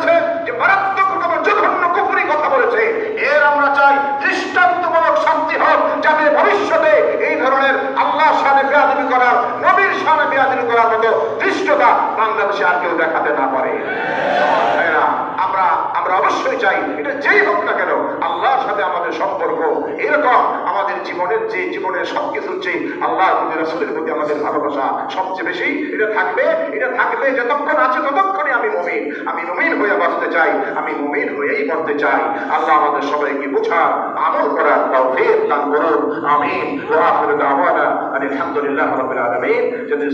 করেছে যে মারাত্মক রকম জঘন্য কুফরি কথা বলেছে। এর আমরা চাই দৃষ্টান্তমূলক শান্তি হোক যাতে ভবিষ্যতে এই ধরনের আল্লাহ সামনে বেয়াদবি করার, নবীর সামনে বেয়াদবি করার মতো দৃষ্টতা বাংলাদেশে আর কেউ দেখাতে না পারে। আমরা আমরা অবশ্যই চাই এটা যেই হোক না কেন, আল্লাহর সাথে আমাদের সম্পর্ক এরকম আমাদের জীবনের যে জীবনের সবকিছুর চেয়ে আল্লাহর প্রতি প্রতি আমাদের ভালোবাসা সবচেয়ে বেশি। এটা থাকবে এটা থাকবে যতক্ষণ আছে ততক্ষণই আমি মুমিন হয়ে বাঁচতে চাই, আমি মুমিন হয়েই মরতে চাই। আল্লাহ আমাদের সবাইকে বোঝা আমল করার তৌফিক দান করুন। আমিন। আলহামদুলিল্লাহ রাব্বিল আলামিন। যদি